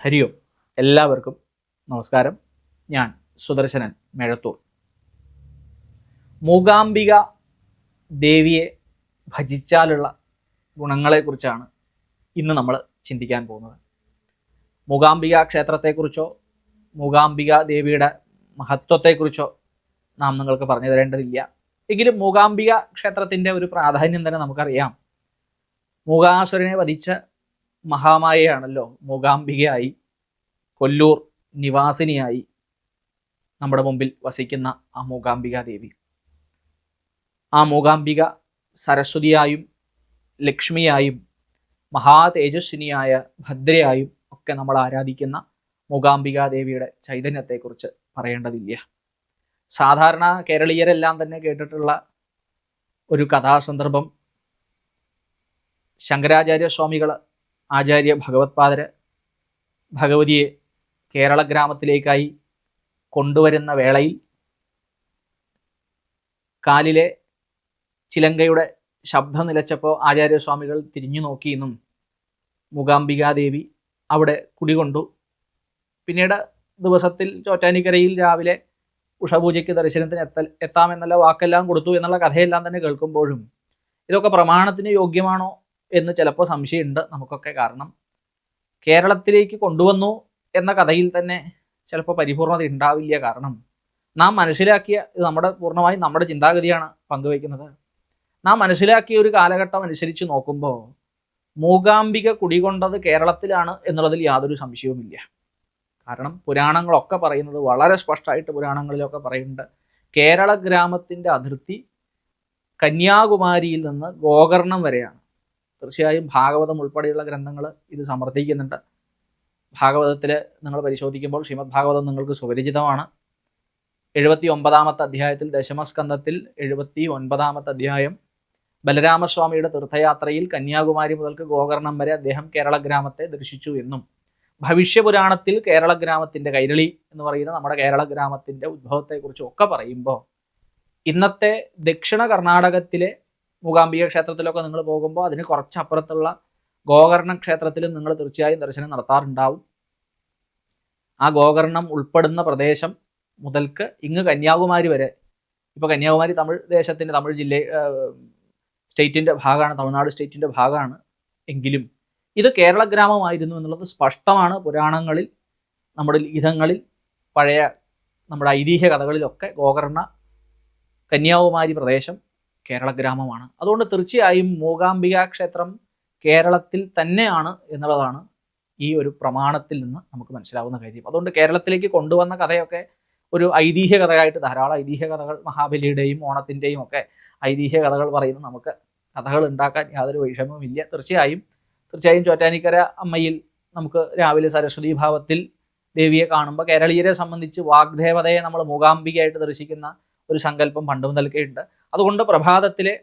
ഹരിയോ. എല്ലാവർക്കും നമസ്കാരം. ഞാൻ സുദർശനൻ മേഴത്തൂർ. മൂകാംബിക ദേവിയെ ഭജിച്ചാലുള്ള ഗുണങ്ങളെക്കുറിച്ചാണ് ഇന്ന് നമ്മൾ ചിന്തിക്കാൻ പോകുന്നത്. മൂകാംബിക ക്ഷേത്രത്തെക്കുറിച്ചോ മൂകാംബിക ദേവിയുടെ മഹത്വത്തെക്കുറിച്ചോ നാം നിങ്ങൾക്ക് പറഞ്ഞു തരേണ്ടതില്ല. എങ്കിലും മൂകാംബിക ക്ഷേത്രത്തിന്റെ ഒരു പ്രാധാന്യം തന്നെ നമുക്കറിയാം. മൂകാസുരനെ വധിച്ച മഹാമായയാണല്ലോ. മൂകാംബികയായി. കൊല്ലൂർ നിവാസിനിയായി നമ്മുടെ മുമ്പിൽ വസിക്കുന്ന ആ മൂകാംബിക ദേവി ആ മൂകാംബിക സരസ്വതിയായും ലക്ഷ്മിയായും മഹാതേജസ്വിനിയായ ഭദ്രയായും ഒക്കെ നമ്മൾ ആരാധിക്കുന്ന മൂകാംബികാ ദേവിയുടെ ചൈതന്യത്തെക്കുറിച്ച് പറയേണ്ടതില്ല. സാധാരണ കേരളീയരെല്ലാം തന്നെ കേട്ടിട്ടുള്ള ഒരു കഥാസന്ദർഭം ശങ്കരാചാര്യ സ്വാമികൾ ആചാര്യ ഭഗവത്പാദര് ഭഗവതിയെ കേരള ഗ്രാമത്തിലേക്കായി കൊണ്ടുവരുന്ന വേളയിൽ കാലിലെ ചിലങ്കയുടെ ശബ്ദം നിലച്ചപ്പോൾ ആചാര്യസ്വാമികൾ തിരിഞ്ഞു നോക്കിയെന്നും മൂകാംബികാദേവി അവിടെ കുടികൊണ്ടു. പിന്നീട് ദിവസത്തിൽ ചോറ്റാനിക്കരയിൽ രാവിലെ ഉഷപൂജയ്ക്ക് ദർശനത്തിന് എത്ത എത്താമെന്നുള്ള വാക്കെല്ലാം കൊടുത്തു എന്നുള്ള കഥയെല്ലാം തന്നെ കേൾക്കുമ്പോഴും ഇതൊക്കെ പ്രമാണത്തിന് യോഗ്യമാണോ എന്ന് ചിലപ്പോൾ സംശയമുണ്ട്. നമുക്കൊക്കെ കാരണം കേരളത്തിലേക്ക് കൊണ്ടുവന്നു എന്ന കഥയിൽ തന്നെ ചിലപ്പോൾ പരിപൂർണത ഉണ്ടാവില്ല. കാരണം നാം മനസ്സിലാക്കിയ നമ്മുടെ പൂർണമായും നമ്മുടെ ചിന്താഗതിയാണ് പങ്കുവയ്ക്കുന്നത്. നാം മനസ്സിലാക്കിയ ഒരു കാലഘട്ടം അനുസരിച്ച് നോക്കുമ്പോൾ മൂകാംബിക കുടികൊണ്ടത് കേരളത്തിലാണ് എന്നുള്ളതിൽ യാതൊരു സംശയവുമില്ല. കാരണം പുരാണങ്ങളൊക്കെ പറയുന്നത് വളരെ സ്പഷ്ടമായിട്ട് പുരാണങ്ങളിലൊക്കെ പറയുന്നുണ്ട്. കേരള ഗ്രാമത്തിന്റെ അതിർത്തി കന്യാകുമാരിയിൽ നിന്ന് ഗോകർണം വരെയാണ്. തീർച്ചയായും ഭാഗവതം ഉൾപ്പെടെയുള്ള ഗ്രന്ഥങ്ങൾ ഇത് സമർത്ഥിക്കുന്നുണ്ട്. ഭാഗവതത്തിൽ നിങ്ങൾ പരിശോധിക്കുമ്പോൾ ശ്രീമദ് ഭാഗവതം നിങ്ങൾക്ക് സുപരിചിതമാണ്. എഴുപത്തി ഒമ്പതാമത്തെ അധ്യായത്തിൽ ദശമസ്കന്ധത്തിൽ എഴുപത്തി ഒൻപതാമത്തെ അധ്യായം. ബലരാമസ്വാമിയുടെ തീർത്ഥയാത്രയിൽ കന്യാകുമാരി മുതൽക്ക് ഗോകർണം വരെ അദ്ദേഹം കേരള ഗ്രാമത്തെ ദർശിച്ചു എന്നും ഭവിഷ്യപുരാണത്തിൽ കേരള ഗ്രാമത്തിന്റെ കൈരളി എന്ന് പറയുന്ന നമ്മുടെ കേരള ഗ്രാമത്തിന്റെ ഉദ്ഭവത്തെക്കുറിച്ചും ഒക്കെ പറയുമ്പോൾ ഇന്നത്തെ ദക്ഷിണ കർണാടകത്തിലെ മൂകാംബിക ക്ഷേത്രത്തിലൊക്കെ നിങ്ങൾ പോകുമ്പോൾ അതിന് കുറച്ചപ്പുറത്തുള്ള ഗോകർണ ക്ഷേത്രത്തിലും നിങ്ങൾ തീർച്ചയായും ദർശനം നടത്താറുണ്ടാവും. ആ ഗോകർണം ഉൾപ്പെടുന്ന പ്രദേശം മുതൽക്ക് ഇങ്ങ് കന്യാകുമാരി വരെ. ഇപ്പോൾ കന്യാകുമാരി തമിഴ് ദേശത്തിന്റെ തമിഴ് ജില്ല സ്റ്റേറ്റിന്റെ ഭാഗമാണ് തമിഴ്നാട് സ്റ്റേറ്റിന്റെ ഭാഗമാണ് എങ്കിലും ഇത് കേരള ഗ്രാമമായിരുന്നു എന്നുള്ളത് സ്പഷ്ടമാണ്. പുരാണങ്ങളിൽ നമ്മുടെ ലിഖിതങ്ങളിൽ പഴയ നമ്മുടെ ഐതിഹ്യ കഥകളിലൊക്കെ ഗോകർണ കന്യാകുമാരി പ്രദേശം കേരള ഗ്രാമമാണ് അതുകൊണ്ട് തീർച്ചയായും മൂകാംബിക ക്ഷേത്രം കേരളത്തിൽ തന്നെയാണ് എന്നുള്ളതാണ് ഈ ഒരു പ്രമാണത്തിൽ നിന്ന് നമുക്ക് മനസ്സിലാവുന്ന കാര്യം. അതുകൊണ്ട് കേരളത്തിലേക്ക് കൊണ്ടുവന്ന കഥയൊക്കെ ഒരു ഐതിഹ്യ കഥയായിട്ട് ധാരാളം ഐതിഹ്യ കഥകൾ മഹാബലിയുടെയും ഓണത്തിന്റെയും ഒക്കെ ഐതിഹ്യ കഥകൾ പറയുന്ന നമുക്ക് കഥകൾ ഉണ്ടാക്കാൻ യാതൊരു വിഷമവുമില്ല തീർച്ചയായും തീർച്ചയായും ചോറ്റാനിക്കര അമ്മയിൽ നമുക്ക് രാവിലെ സരസ്വതി ഭാവത്തിൽ ദേവിയെ കാണുമ്പോൾ കേരളീയരെ സംബന്ധിച്ച് വാഗ്ദേവതയെ നമ്മൾ മൂകാംബികയായിട്ട് ദർശിക്കുന്ന ഒരു സങ്കല്പം പണ്ട് മുതൽക്കേ അതുകൊണ്ട് പ്രഭാതത്തിലെ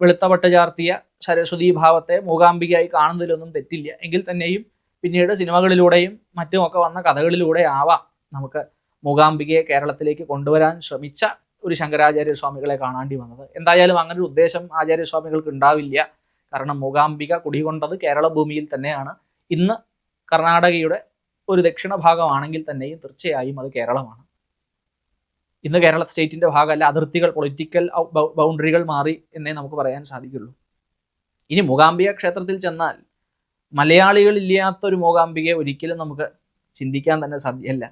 വെളുത്ത പട്ട് ചാർത്തിയ സരസ്വതി ഭാവത്തെ മൂകാംബികയായി കാണുന്നതിലൊന്നും തെറ്റില്ല. എങ്കിൽ തന്നെയും പിന്നീട് സിനിമകളിലൂടെയും മറ്റുമൊക്കെ വന്ന കഥകളിലൂടെ ആവാം നമുക്ക് മൂകാംബികയെ കേരളത്തിലേക്ക് കൊണ്ടുവരാൻ ശ്രമിച്ച ഒരു ശങ്കരാചാര്യ സ്വാമികളെ കാണാണ്ടി വന്നത്. എന്തായാലും അങ്ങനെ ഒരു ഉദ്ദേശം ആചാര്യസ്വാമികൾക്ക് ഉണ്ടാവില്ല. കാരണം മൂകാംബിക കുടികൊണ്ടത് കേരള ഭൂമിയിൽ തന്നെയാണ്. ഇന്ന് കർണാടകയുടെ ഒരു ദക്ഷിണ ഭാഗമാണെങ്കിൽ തന്നെയും തീർച്ചയായും അത് കേരളമാണ്. ഇന്ന് കേരള സ്റ്റേറ്റിന്റെ ഭാഗമല്ല അതിർത്തികൾ പൊളിറ്റിക്കൽ ബൗണ്ടറികൾ മാറി എന്നേ നമുക്ക് പറയാൻ സാധിക്കുള്ളൂ. ഇനി മൂകാംബിക ക്ഷേത്രത്തിൽ ചെന്നാൽ മലയാളികളില്ലാത്ത ഒരു മൂകാംബികയെ ഒരിക്കലും നമുക്ക് ചിന്തിക്കാൻ തന്നെ സാധ്യമല്ല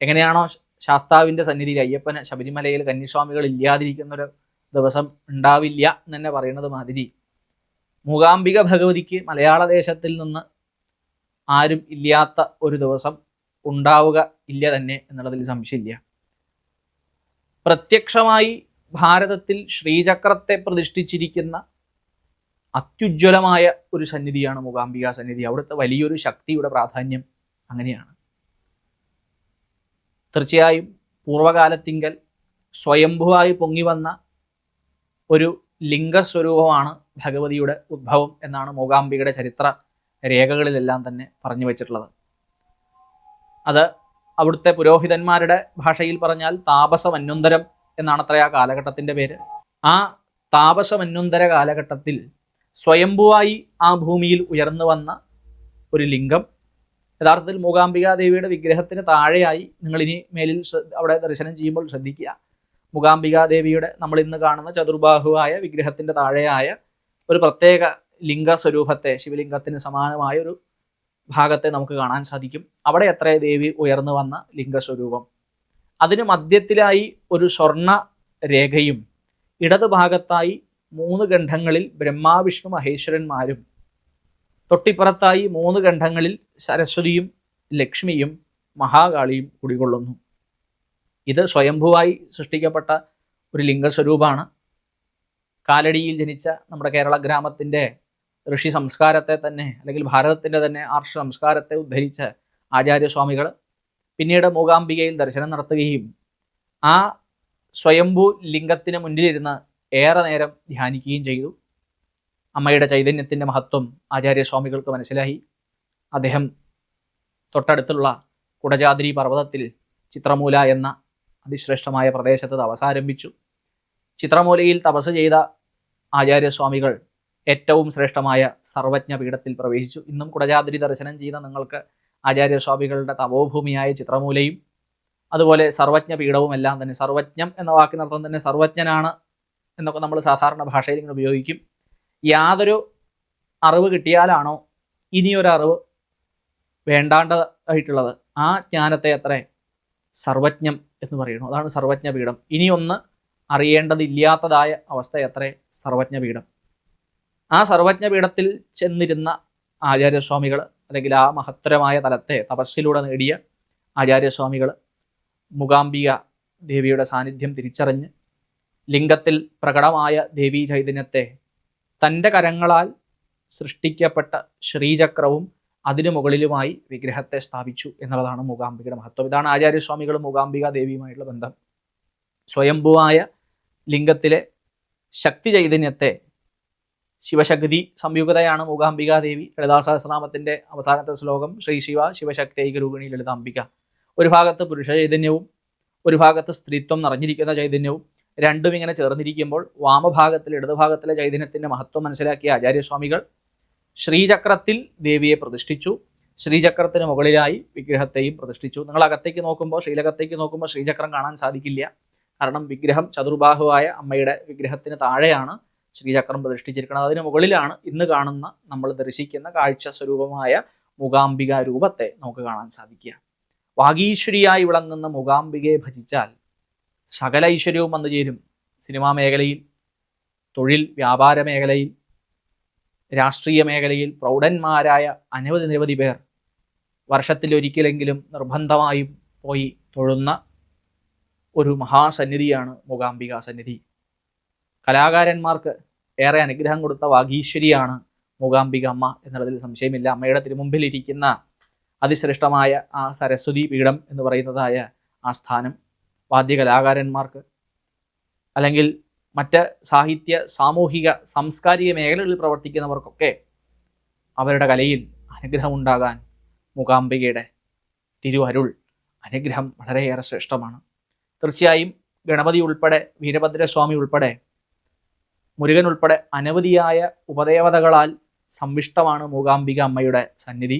എങ്ങനെയാണോ ശാസ്താവിന്റെ സന്നിധിയിൽ അയ്യപ്പന് ശബരിമലയിൽ കന്യസ്വാമികൾ ഇല്ലാതിരിക്കുന്ന ഒരു ദിവസം ഉണ്ടാവില്ല എന്ന് തന്നെ പറയുന്നത് മാതിരി മൂകാംബിക ഭഗവതിക്ക് മലയാള ദേശത്തിൽ നിന്ന് ആരും ഇല്ലാത്ത ഒരു ദിവസം ഉണ്ടാവുക ഇല്ല തന്നെ എന്നുള്ളതിൽ സംശയമില്ല. പ്രത്യക്ഷമായി ഭാരതത്തിൽ ശ്രീചക്രത്തെ പ്രതിഷ്ഠിച്ചിരിക്കുന്ന അത്യുജ്വലമായ ഒരു സന്നിധിയാണ് മൂകാംബിക സന്നിധി. അവിടുത്തെ വലിയൊരു ശക്തിയുടെ പ്രാധാന്യം അങ്ങനെയാണ്. തീർച്ചയായും പൂർവകാലത്തിങ്കൽ സ്വയംഭുവായി പൊങ്ങി വന്ന ഒരു ലിംഗസ്വരൂപമാണ് ഭഗവതിയുടെ ഉദ്ഭവം എന്നാണ് മൂകാംബികയുടെ ചരിത്ര രേഖകളിലെല്ലാം തന്നെ പറഞ്ഞു വച്ചിട്ടുള്ളത്. അത് അവിടുത്തെ പുരോഹിതന്മാരുടെ ഭാഷയിൽ പറഞ്ഞാൽ താപസമന്വന്തരം എന്നാണ് അത്ര ആ കാലഘട്ടത്തിന്റെ പേര്. ആ താപസമന്വന്തര കാലഘട്ടത്തിൽ സ്വയംഭുവായി ആ ഭൂമിയിൽ ഉയർന്നു വന്ന ഒരു ലിംഗം യഥാർത്ഥത്തിൽ മൂകാംബികാദേവിയുടെ വിഗ്രഹത്തിന് താഴെയായി നിങ്ങൾ ഇനി മേലിൽ അവിടെ ദർശനം ചെയ്യുമ്പോൾ ശ്രദ്ധിക്കുക. മൂകാംബികാദേവിയുടെ നമ്മൾ ഇന്ന് കാണുന്ന ചതുർബാഹുവായ വിഗ്രഹത്തിന്റെ താഴെയായ ഒരു പ്രത്യേക ലിംഗ സ്വരൂപത്തെ ശിവലിംഗത്തിന് സമാനമായ ഒരു ഭാഗത്തെ നമുക്ക് കാണാൻ സാധിക്കും. അവിടെ എത്ര ദേവി ഉയർന്നു വന്ന ലിംഗസ്വരൂപം. അതിന് മധ്യത്തിലായി ഒരു സ്വർണ രേഖയും ഇടത് ഭാഗത്തായി മൂന്ന് ഖണ്ഡങ്ങളിൽ ബ്രഹ്മാവിഷ്ണു മഹേശ്വരന്മാരും തൊട്ടിപ്പുറത്തായി മൂന്ന് ഖണ്ഡങ്ങളിൽ സരസ്വതിയും ലക്ഷ്മിയും മഹാകാളിയും കുടികൊള്ളുന്നു. ഇത് സ്വയംഭുവായി സൃഷ്ടിക്കപ്പെട്ട ഒരു ലിംഗസ്വരൂപമാണ്. കാലടിയിൽ ജനിച്ച നമ്മുടെ കേരള ഗ്രാമത്തിന്റെ ഋഷി സംസ്കാരത്തെ തന്നെ അല്ലെങ്കിൽ ഭാരതത്തിന്റെ തന്നെ ആർഷ സംസ്കാരത്തെ ഉദ്ധരിച്ച ആചാര്യസ്വാമികൾ പിന്നീട് മൂകാംബികയിൽ ദർശനം നടത്തുകയും ആ സ്വയംഭൂ ലിംഗത്തിന് മുന്നിലിരുന്ന് ഏറെ നേരം ധ്യാനിക്കുകയും ചെയ്തു. അമ്മയുടെ ചൈതന്യത്തിന്റെ മഹത്വം ആചാര്യസ്വാമികൾക്ക് മനസ്സിലായി. അദ്ദേഹം തൊട്ടടുത്തുള്ള കുടജാദ്രി പർവതത്തിൽ ചിത്രമൂല എന്ന അതിശ്രേഷ്ഠമായ പ്രദേശത്ത് തപസ് ആരംഭിച്ചു. ചിത്രമൂലയിൽ തപസ് ചെയ്ത ആചാര്യസ്വാമികൾ ഏറ്റവും ശ്രേഷ്ഠമായ സർവജ്ഞ പീഠത്തിൽ പ്രവേശിച്ചു. ഇന്നും കുടജാദ്രി ദർശനം ചെയ്യുന്ന നിങ്ങൾക്ക് ആചാര്യസ്വാമികളുടെ തപോഭൂമിയായ ചിത്രമൂലയും അതുപോലെ സർവജ്ഞ പീഠവും എല്ലാം തന്നെ സർവജ്ഞം എന്ന വാക്കിനർത്ഥം തന്നെ സർവജ്ഞനാണ് എന്നൊക്കെ നമ്മൾ സാധാരണ ഭാഷയിൽ ഇങ്ങനെ ഉപയോഗിക്കും. യാതൊരു അറിവ് കിട്ടിയാലാണോ ഇനിയൊരറിവ് വേണ്ടാണ്ടതായിട്ടുള്ളത് ആ ജ്ഞാനത്തെ അത്രേ സർവജ്ഞം എന്ന് പറയുന്നു. അതാണ് സർവജ്ഞപീഠം ഇനിയൊന്ന് അറിയേണ്ടതില്ലാത്തതായ അവസ്ഥ അത്രേ സർവജ്ഞ പീഠം. ആ സർവജ്ഞ പീഠത്തിൽ ചെന്നിരുന്ന ആചാര്യസ്വാമികൾ അല്ലെങ്കിൽ ആ മഹത്തരമായ തലത്തെ തപസ്സിലൂടെ നേടിയ ആചാര്യസ്വാമികൾ മുകാംബിക ദേവിയുടെ സാന്നിധ്യം തിരിച്ചറിഞ്ഞ് ലിംഗത്തിൽ പ്രകടമായ ദേവീ ചൈതന്യത്തെ തന്റെ കരങ്ങളാൽ സൃഷ്ടിക്കപ്പെട്ട ശ്രീചക്രവും അതിനു മുകളിലുമായി വിഗ്രഹത്തെ സ്ഥാപിച്ചു എന്നുള്ളതാണ് മൂകാംബികയുടെ മഹത്വം. ഇതാണ് ആചാര്യസ്വാമികളും മൂകാംബിക ദേവിയുമായിട്ടുള്ള ബന്ധം. സ്വയംഭുവായ ലിംഗത്തിലെ ശക്തി ചൈതന്യത്തെ ശിവശക്തി സംയുക്തയാണ് മൂകാംബിക ദേവി ലളിതാ സഹസ്രനാമത്തിന്റെ അവസാനത്തെ ശ്ലോകം ശ്രീ ശിവ ശിവശക്തി ഐകരൂപിണി ലളിതാംബിക. ഒരു ഭാഗത്ത് പുരുഷ ചൈതന്യവും ഒരു ഭാഗത്ത് സ്ത്രീത്വം നിറഞ്ഞിരിക്കുന്ന ചൈതന്യവും രണ്ടും ഇങ്ങനെ ചേർന്നിരിക്കുമ്പോൾ വാമഭാഗത്തിൽ ഇടതുഭാഗത്തിലെ ചൈതന്യത്തിന്റെ മഹത്വം മനസ്സിലാക്കിയ ആചാര്യസ്വാമികൾ ശ്രീചക്രത്തിൽ ദേവിയെ പ്രതിഷ്ഠിച്ചു. ശ്രീചക്രത്തിന് മുകളിലായി വിഗ്രഹത്തെയും പ്രതിഷ്ഠിച്ചു. നിങ്ങൾ അകത്തേക്ക് നോക്കുമ്പോൾ ശ്രീലകത്തേക്ക് നോക്കുമ്പോൾ ശ്രീചക്രം കാണാൻ സാധിക്കില്ല. കാരണം വിഗ്രഹം ചതുർബാഹുവായ അമ്മയുടെ വിഗ്രഹത്തിന് താഴെയാണ്. ശ്രീചക്രം പ്രതിഷ്ഠിച്ചിരിക്കുന്നത്. അതിന് മുകളിലാണ് ഇന്ന് കാണുന്ന നമ്മൾ ദർശിക്കുന്ന കാഴ്ച സ്വരൂപമായ മൂകാംബിക രൂപത്തെ നമുക്ക് കാണാൻ സാധിക്കുക. വാഗീശ്വരിയായി വിളങ്ങുന്ന മൂകാംബികയെ ഭജിച്ചാൽ സകല ഐശ്വര്യവും വന്നു ചേരും. സിനിമാ മേഖലയിൽ തൊഴിൽ വ്യാപാര മേഖലയിൽ രാഷ്ട്രീയ മേഖലയിൽ പ്രൗഢന്മാരായ അനവധി നിരവധി പേർ വർഷത്തിലൊരിക്കലെങ്കിലും നിർബന്ധമായും പോയി തൊഴുന്ന ഒരു മഹാസന്നിധിയാണ് മൂകാംബിക സന്നിധി. കലാകാരന്മാർക്ക് ഏറെ അനുഗ്രഹം കൊടുത്ത വാഗീശ്വരിയാണ് മൂകാംബിക അമ്മ എന്നുള്ളതിൽ സംശയമില്ല. അമ്മയുടെ തിരുമുമ്പിലിരിക്കുന്ന അതിശ്രേഷ്ഠമായ ആ സരസ്വതി പീഠം എന്ന് പറയുന്നതായ ആ സ്ഥാനം വാദ്യ കലാകാരന്മാർക്ക് അല്ലെങ്കിൽ മറ്റ് സാഹിത്യ സാമൂഹിക സാംസ്കാരിക മേഖലകളിൽ പ്രവർത്തിക്കുന്നവർക്കൊക്കെ അവരുടെ കലയിൽ അനുഗ്രഹം ഉണ്ടാകാൻ മൂകാംബികയുടെ തിരുവരുൾ അനുഗ്രഹം വളരെയേറെ ശ്രേഷ്ഠമാണ്. തീർച്ചയായും ഗണപതി ഉൾപ്പെടെ വീരഭദ്രസ്വാമി ഉൾപ്പെടെ മുരുകൻ ഉൾപ്പെടെ അനവധിയായ ഉപദേവതകളാൽ സംവിഷ്ടമാണ് മൂകാംബിക അമ്മയുടെ സന്നിധി.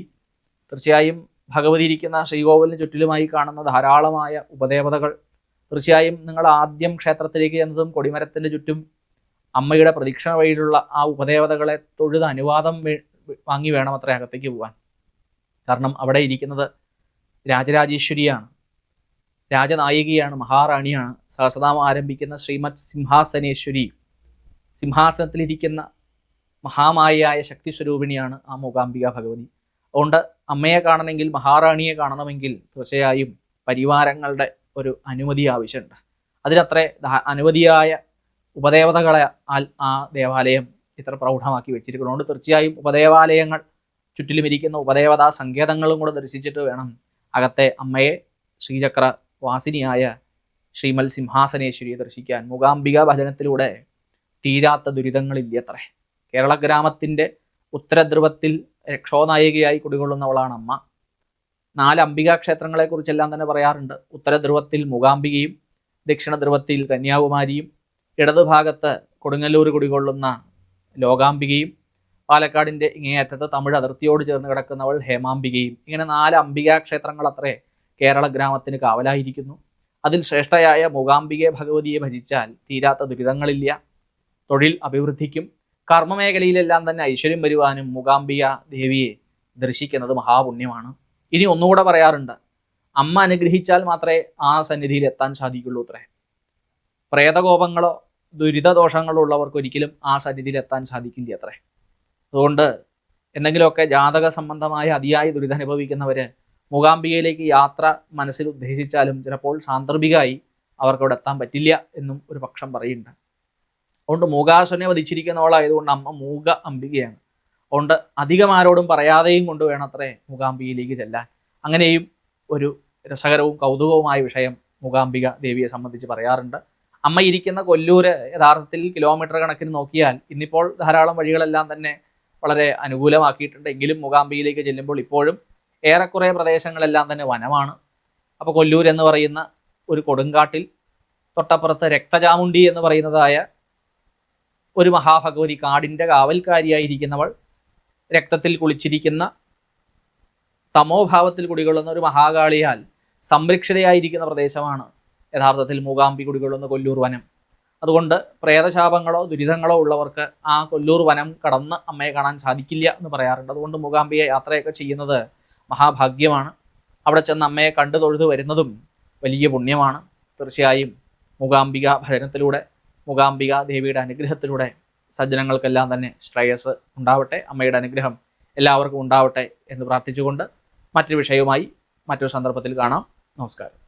തീർച്ചയായും ഭഗവതി ഇരിക്കുന്ന ശ്രീകോവിലിന് ചുറ്റിലുമായി കാണുന്ന ധാരാളമായ ഉപദേവതകൾ. തീർച്ചയായും നിങ്ങൾ ആദ്യം ക്ഷേത്രത്തിലേക്ക് ചെന്നതും കൊടിമരത്തിന്റെ ചുറ്റും അമ്മയുടെ പ്രതീക്ഷണ വഴിയിലുള്ള ആ ഉപദേവതകളെ തൊഴുത് അനുവാദം വാങ്ങി വേണം അത്ര അകത്തേക്ക് പോകാൻ കാരണം അവിടെ ഇരിക്കുന്നത് രാജരാജേശ്വരിയാണ്. രാജനായികയാണ് മഹാറാണിയാണ്. സഹസ്രനാമം ആരംഭിക്കുന്ന ശ്രീമത് സിംഹാസനേശ്വരി സിംഹാസനത്തിലിരിക്കുന്ന മഹാമായയായ ശക്തി സ്വരൂപിണിയാണ് ആ മൂകാംബിക ഭഗവതി. അതുകൊണ്ട് അമ്മയെ കാണണമെങ്കിൽ മഹാറാണിയെ കാണണമെങ്കിൽ തീർച്ചയായും പരിവാരങ്ങളുടെ ഒരു അനുമതി ആവശ്യമുണ്ട്. അതിനത്ര അനുമതിയായ ഉപദേവതകളെ ആ ദേവാലയം ഇത്ര പ്രൗഢമാക്കി വെച്ചിരിക്കുന്നതുകൊണ്ട് തീർച്ചയായും ഉപദേവാലയങ്ങൾ ചുറ്റിലും ഇരിക്കുന്ന ഉപദേവതാ സങ്കേതങ്ങളും കൂടെ ദർശിച്ചിട്ട് വേണം അകത്തെ അമ്മയെ ശ്രീചക്ര വാസിനിയായ ശ്രീമൽ സിംഹാസനേശ്വരിയെ ദർശിക്കാൻ. മൂകാംബിക ഭജനത്തിലൂടെ തീരാത്ത ദുരിതങ്ങളില്ലത്രേ. കേരള ഗ്രാമത്തിന്റെ ഉത്തരധ്രുവത്തിൽ രക്ഷോനായികയായി കുടികൊള്ളുന്നവളാണ് അമ്മ. നാല് അംബികാ ക്ഷേത്രങ്ങളെക്കുറിച്ചെല്ലാം തന്നെ പറയാറുണ്ട്. ഉത്തരധ്രുവത്തിൽ മൂകാംബികയും ദക്ഷിണധ്രുവത്തിൽ കന്യാകുമാരിയും ഇടതുഭാഗത്ത് കൊടുങ്ങല്ലൂർ കുടികൊള്ളുന്ന ലോകാംബികയും പാലക്കാടിന്റെ ഇങ്ങേയറ്റത്ത് തമിഴ് അതിർത്തിയോട് ചേർന്ന് കിടക്കുന്നവൾ ഹേമാംബികയും. ഇങ്ങനെ നാല് അംബികാ ക്ഷേത്രങ്ങൾ അത്രേ കേരള ഗ്രാമത്തിന് കാവലായിരിക്കുന്നു. അതിൽ ശ്രേഷ്ഠയായ മൂകാംബികെ ഭഗവതിയെ ഭജിച്ചാൽ തീരാത്ത ദുരിതങ്ങളില്ല. തൊഴിൽ അഭിവൃദ്ധിക്കും കർമ്മമേഖലയിലെല്ലാം തന്നെ ഐശ്വര്യം വരുവാനും മൂകാംബിക ദേവിയെ ദർശിക്കുന്നത് മഹാപുണ്യമാണ്. ഇനി ഒന്നുകൂടെ പറയാറുണ്ട്. അമ്മ അനുഗ്രഹിച്ചാൽ മാത്രമേ ആ സന്നിധിയിൽ എത്താൻ സാധിക്കുള്ളൂ അത്രേ. പ്രേതകോപങ്ങളോ ദുരിതദോഷങ്ങളോ ഉള്ളവർക്ക് ഒരിക്കലും ആ സന്നിധിയിൽ എത്താൻ സാധിക്കില്ല അത്രേ. അതുകൊണ്ട് എന്തെങ്കിലുമൊക്കെ ജാതക സംബന്ധമായ അതിയായ ദുരിതം അനുഭവിക്കുന്നവര് മൂകാംബികയിലേക്ക് യാത്ര മനസ്സിൽ ഉദ്ദേശിച്ചാലും ചിലപ്പോൾ സാന്ദർഭികമായി അവർക്ക് അവിടെ എത്താൻ പറ്റില്ല എന്നും ഒരു പക്ഷം പറയുന്നുണ്ട്. അതുകൊണ്ട് മൂകാസുനെ വധിച്ചിരിക്കുന്നവളായതുകൊണ്ട് അമ്മ മൂക അംബികയാണ്. അതുകൊണ്ട് അധികം ആരോടും പറയാതെയും കൊണ്ട് വേണം അത്രേ മൂകാംബികയിലേക്ക് ചെല്ലാൻ. അങ്ങനെയും ഒരു രസകരവും കൗതുകവുമായ വിഷയം മൂകാംബിക ദേവിയെ സംബന്ധിച്ച് പറയാറുണ്ട്. അമ്മ ഇരിക്കുന്ന കൊല്ലൂര് യഥാർത്ഥത്തിൽ കിലോമീറ്റർ കണക്കിന് നോക്കിയാൽ ഇന്നിപ്പോൾ ധാരാളം വഴികളെല്ലാം തന്നെ വളരെ അനുകൂലമാക്കിയിട്ടുണ്ട്. എങ്കിലും മൂകാംബികയിലേക്ക് ചെല്ലുമ്പോൾ ഇപ്പോഴും ഏറെക്കുറെ പ്രദേശങ്ങളെല്ലാം തന്നെ വനമാണ്. അപ്പോൾ കൊല്ലൂർ എന്ന് പറയുന്ന ഒരു കൊടുങ്കാട്ടിൽ തൊട്ടപ്പുറത്ത് രക്തചാമുണ്ടി എന്ന് പറയുന്നതായ ഒരു മഹാഭഗവതി കാടിന്റെ കാവൽക്കാരിയായിരിക്കുന്നവൾ രക്തത്തിൽ കുളിച്ചിരിക്കുന്ന തമോഭാവത്തിൽ കുടികൊള്ളുന്ന ഒരു മഹാകാളിയാൽ സംരക്ഷിതയായിരിക്കുന്ന പ്രദേശമാണ് യഥാർത്ഥത്തിൽ മൂകാംബി കുടികൊള്ളുന്ന കൊല്ലൂർ വനം. അതുകൊണ്ട് പ്രേതശാപങ്ങളോ ദുരിതങ്ങളോ ഉള്ളവർക്ക് ആ കൊല്ലൂർ വനം കടന്ന് അമ്മയെ കാണാൻ സാധിക്കില്ല എന്ന് പറയാറുണ്ട്. അതുകൊണ്ട് മൂകാംബിയെ യാത്രയൊക്കെ ചെയ്യുന്നത് മഹാഭാഗ്യമാണ്. അവിടെ ചെന്ന് അമ്മയെ കണ്ടു തൊഴുതു വരുന്നതും വലിയ പുണ്യമാണ്. തീർച്ചയായും മൂകാംബിക ഭജനത്തിലൂടെ മൂകാംബിക ദേവിയുടെ അനുഗ്രഹത്തിലൂടെ സജ്ജനങ്ങൾക്കെല്ലാം തന്നെ ശ്രേയസ് ഉണ്ടാവട്ടെ അമ്മയുടെ അനുഗ്രഹം എല്ലാവർക്കും ഉണ്ടാവട്ടെ എന്ന് പ്രാർത്ഥിച്ചുകൊണ്ട് മറ്റൊരു വിഷയവുമായി മറ്റൊരു സന്ദർഭത്തിൽ കാണാം. നമസ്കാരം.